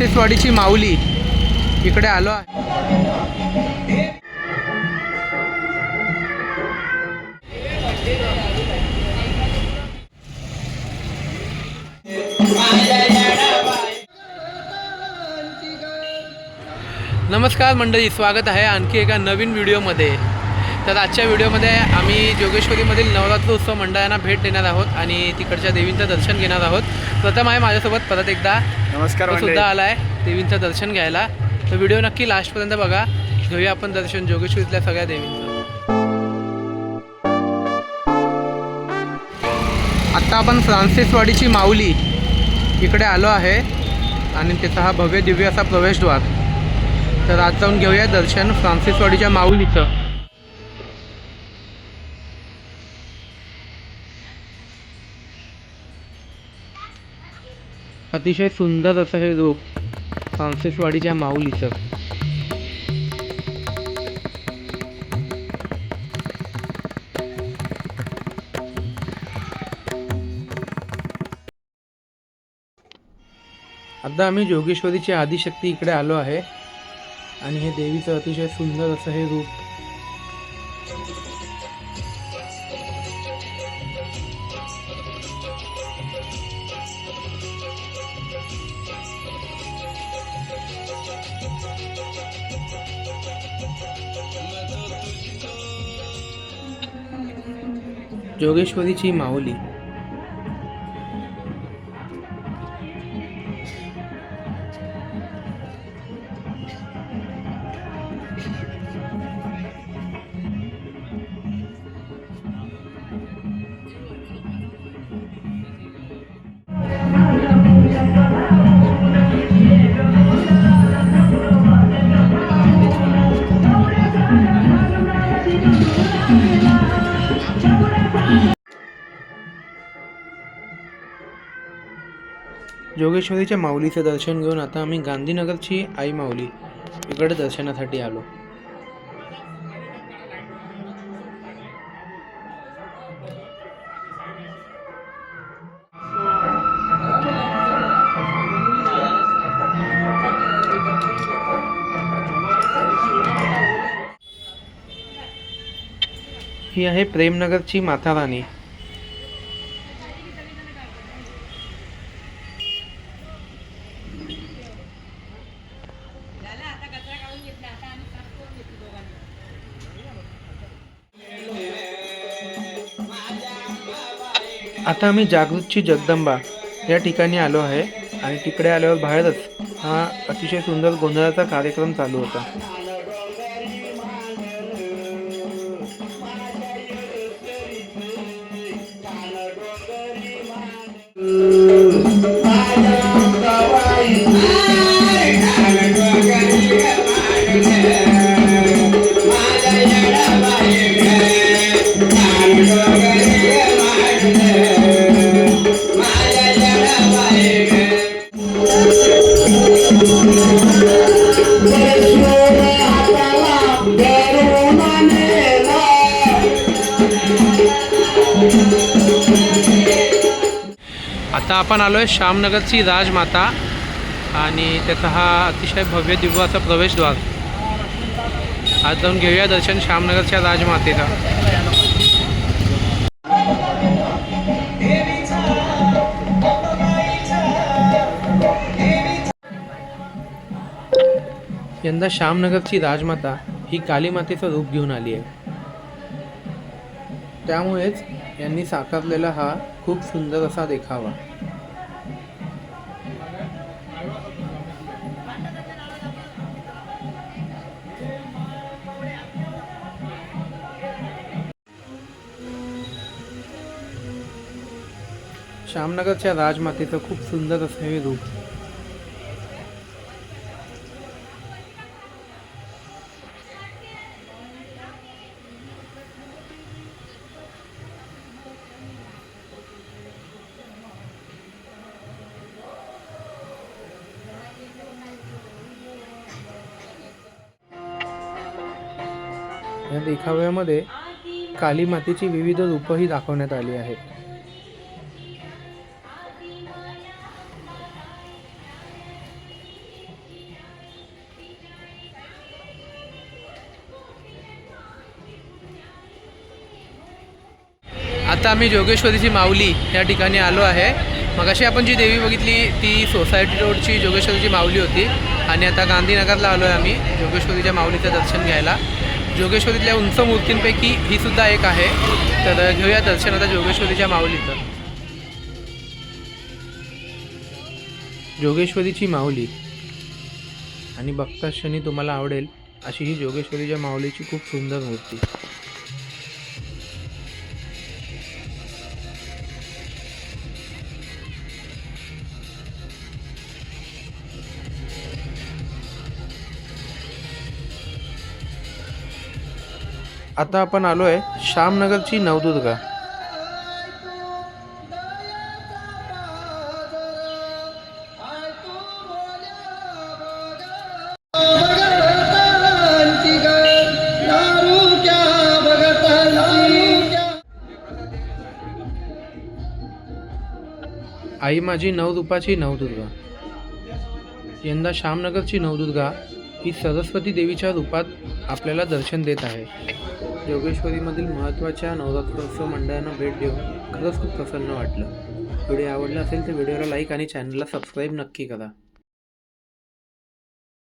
फ्रान्सिसवाडीची माऊली इकडे आलो आहे. नमस्कार मंडळी स्वागत आहे आणखी एका नवीन व्हिडिओमध्ये. तर आजच्या व्हिडिओमध्ये आम्ही जोगेश्वरीमधील नवरात्र उत्सव मंडळांना भेट देणार आहोत आणि तिकडच्या देवींचं दर्शन घेणार आहोत. प्रथम आहे माझ्यासोबत परत एकदा. नमस्कार सुद्धा आला आहे देवींचं दर्शन घ्यायला. तर व्हिडिओ नक्की लास्टपर्यंत बघा. घेऊया आपण दर्शन जोगेश्वरीतल्या सगळ्या देवींचं. आत्ता आपण फ्रान्सिसवाडीची माऊली इकडे आलो आहे आणि त्याचा हा भव्य दिव्य असा प्रवेशद्वार. तर आज जाऊन घेऊया दर्शन फ्रान्सिसवाडीच्या माऊलीचं. अतिशय सुंदर असं हे रूप फ्रान्सिसवाडीच्या माऊलीचं. आता आम्ही जोगेश्वरीची आदिशक्ती इकडे आलो आहे. आणि हे देवीचं अतिशय सुंदर असं हे रूप जोगेश्वरीची माऊली जोगेश्वरीच्या माऊलीचं दर्शन घेऊन आता आम्ही गांधीनगरची आई माऊली इकडे दर्शनासाठी आलो. ही आहे प्रेमनगरची माता राणी. आता आम्ही जागृतची जगदंबा या ठिकाणी आलो आहे आणि तिकडे आल्यावर बाहेरच हा अतिशय सुंदर गोंधळाचा कार्यक्रम चालू होता. आता आपण आलो आहे श्यामनगरची राजमाता आणि त्याचा हा अतिशय भव्य दिव्याचा प्रवेशद्वार. आज जाऊन घेऊया दर्शन श्यामनगरच्या राजमातेचा यंदा श्यामनगरची राजमाता ही कालीमातेचं रूप घेऊन आली आहे. त्यामुळेच यांनी साकारलेला हा खूप सुंदर असा देखावा. श्यामनगरच्या राजमातेचं खूप सुंदर असं हे रूप. या देखाव्यामध्ये काली मातेची विविध रूपंही दाखवण्यात आली आहेत. आता आम्ही जोगेश्वरीची माऊली या ठिकाणी आलो आहे. मगाशी आपण जी देवी बघितली ती सोसायटी रोडची जोगेश्वरीची माऊली होती. आणि आता गांधीनगरला आलो आहे आम्ही जोगेश्वरीच्या माऊलीचं दर्शन घ्यायला. जोगेश्वरीतल्या उंच मूर्तींपैकी ही सुद्धा एक आहे. तर घेऊया दर्शन आता जोगेश्वरीच्या माऊलीचं. जोगेश्वरीची माऊली. आणि बघता क्षणी तुम्हाला आवडेल अशी ही जोगेश्वरीच्या माऊलीची खूप सुंदर मूर्ती. आता आपण आलो आहे श्यामनगरची नवदुर्गा. आई माझी नवरूपाची नवदुर्गा. यंदा श्यामनगरची नवदुर्गा ही सरस्वती देवीच्या रूपात आपल्याला दर्शन देत आहे. जोगेश्वरीमधील महत्त्वाच्या नवरात्रोत्सव मंडळांना भेट देऊन खरंच खूप प्रसन्न वाटलं. व्हिडिओ आवडला असेल तर व्हिडिओला लाईक आणि चॅनलला सबस्क्राईब नक्की करा.